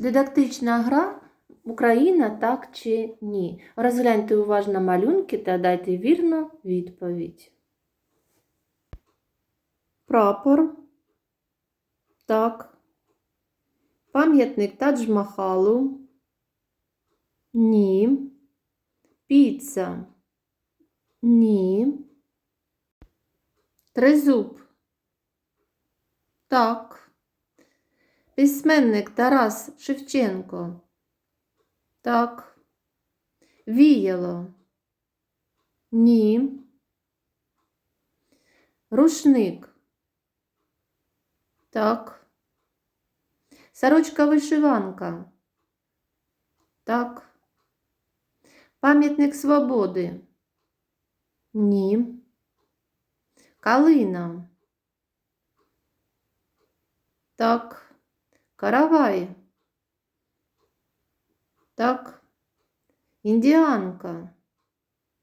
Дидактична гра Україна так чи ні. Розгляньте уважно малюнки та дайте вірну відповідь. Прапор. Так. Пам'ятник Тадж-Махалу. Ні. Піца. Ні. Тризуб. Так. Письменник Тарас Шевченко. Так. Віяло. Ні. Рушник. Так. Сорочка вишиванка. Так. Пам'ятник свободи. Ні. Калина. Так. Каравай. Так. Індіанка.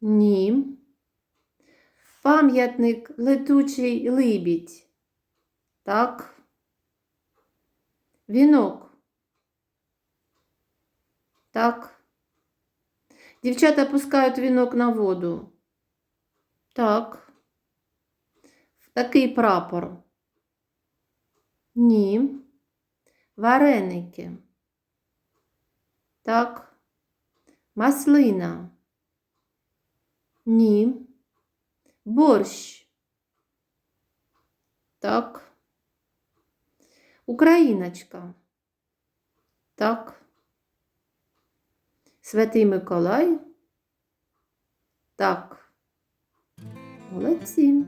Ні. Пам'ятник летучий либідь. Так. Вінок. Так. Дівчата пускають вінок на воду. Так. Такий прапор. Ні. Вареники. Так. Маслина. Ні. Борщ. Так. Україночка. Так. Святий Миколай. Так. Молодці.